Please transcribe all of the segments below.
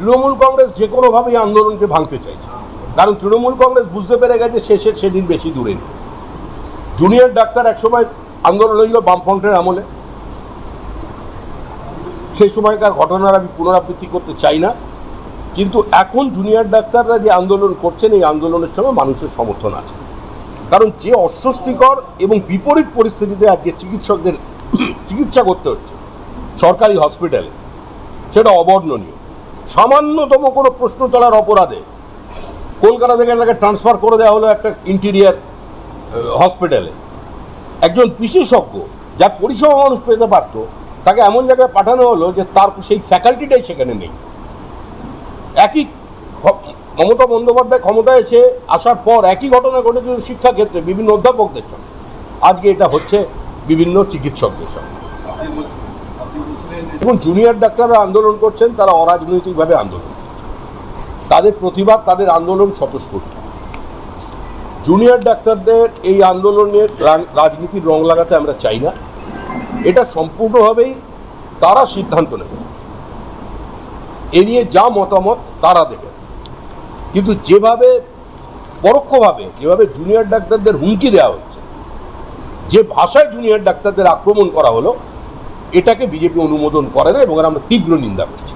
তৃণমূল কংগ্রেস যে কোনোভাবেই আন্দোলনকে ভাঙতে চাইছে। কারণ তৃণমূল কংগ্রেস বুঝতে পেরে গেছে শেষের সেদিন বেশি দূরে নেই। জুনিয়র ডাক্তার একসময় আন্দোলন হইল বামফ্রন্টের আমলে। সেই সময়কার ঘটনার আমি পুনরাবৃত্তি করতে চাই না। কিন্তু এখন জুনিয়র ডাক্তাররা যে আন্দোলন করছেন, এই আন্দোলনের সঙ্গে মানুষের সমর্থন আছে। কারণ যে অস্বস্তিকর এবং বিপরীত পরিস্থিতিতে আজকে চিকিৎসকদের চিকিৎসা করতে হচ্ছে, সরকারি হসপিটালে, সেটা অবর্ণনীয়। সামান্যতম কোনো প্রশ্ন তোলার অপরাধে কলকাতা থেকে তাকে ট্রান্সফার করে দেওয়া হলো একটা ইন্টিরিয়ার হসপিটালে। একজন বিশেষজ্ঞ যার পরিষেবা মানুষ পেতে পারত, তাকে এমন জায়গায় পাঠানো হলো যে তার সেই ফ্যাকাল্টিটাই সেখানে নেই। একই মমতা বন্দ্যোপাধ্যায় ক্ষমতায় এসে আসার পর একই ঘটনা ঘটেছিল শিক্ষাক্ষেত্রে বিভিন্ন অধ্যাপকদের সঙ্গে। আজকে এটা হচ্ছে বিভিন্ন চিকিৎসকদের সঙ্গে। এবং জুনিয়র ডাক্তাররা আন্দোলন করছেন, তারা অরাজনৈতিকভাবে আন্দোলন তাদের প্রতিবাদ, তাদের আন্দোলন স্বতঃস্ফূর্ত। জুনিয়র ডাক্তারদের এই আন্দোলনের রাজনীতির রং লাগাতে আমরা চাই না। এটা সম্পূর্ণভাবেই তারা সিদ্ধান্ত নেবে। এ নিয়ে যা মতামত, তারা দেবে। কিন্তু যেভাবে, পরোক্ষভাবে, যেভাবে জুনিয়র ডাক্তারদের হুমকি দেওয়া হচ্ছে, যে ভাষায় জুনিয়র ডাক্তারদের আক্রমণ করা হলো এটাকে বিজেপি অনুমোদন করে না এবং আমরা তীব্র নিন্দা করছি।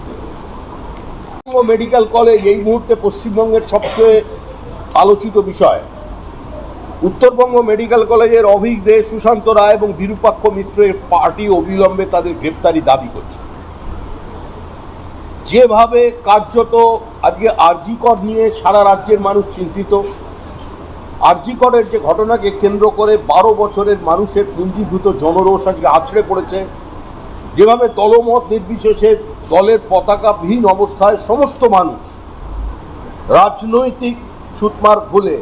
মেডিকেল কলেজ এই মুহূর্তে পশ্চিমবঙ্গের সবচেয়ে আলোচিত বিষয়। উত্তরবঙ্গ মেডিকেল কলেজের অভিক দে, সুশান্ত রায় এবং বিরূপাক্ষ মিত্রের পার্টি অবিলম্বে তাদের গ্রেপ্তারি দাবি করছে। যেভাবে কার্যত আজকে আরজিকর নিয়ে সারা রাজ্যের মানুষ চিন্তিত, আরজিকরের যে ঘটনাকে কেন্দ্র করে বারো বছরের মানুষের পুঞ্জীভূত জনরোষ আজকে আছড়ে পড়েছে। যেভাবে দলমত নির্বিশেষে দলের পতাকাবিহীন অবস্থায় সমস্ত মানুষ রাজনৈতিক ছুতমার ভুলে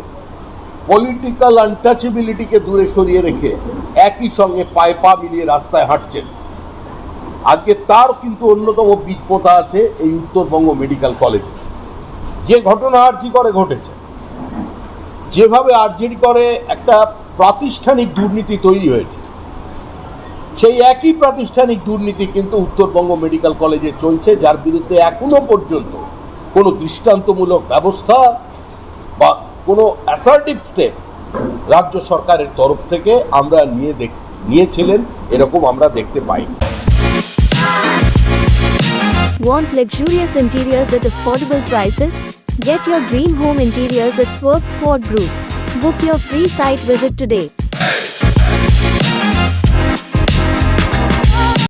পলিটিক্যাল আনটাচেবিলিটিকে দূরে সরিয়ে রেখে একই সঙ্গে পায়ে পা মিলিয়ে রাস্তায় হাঁটছেন। আজকে তার কিন্তু অন্যতম বীজপোতা আছে এই উত্তরবঙ্গ মেডিকেল কলেজে। যে ঘটনা আরজি করে ঘটেছে, যেভাবে আরজিডি করে একটা প্রাতিষ্ঠানিক দুর্নীতি তৈরি হয়েছে সেই একই প্রাতিষ্ঠানিক দুর্নীতি কিন্তু উত্তরবঙ্গ মেডিকেল কলেজে চলছে, যার বিরুদ্ধে এখনও পর্যন্ত কোনো দৃষ্টান্তমূলক ব্যবস্থা বা কোনো অ্যাসার্টিভ স্টেপ রাজ্য সরকারের তরফ থেকে আমরা নিয়ে দেখ, নিয়েছিলেন, এরকম আমরা দেখতে পাইনি Want luxurious interiors at affordable prices? Get your dream home interiors at Swerve Sport Group. Book your free site visit today.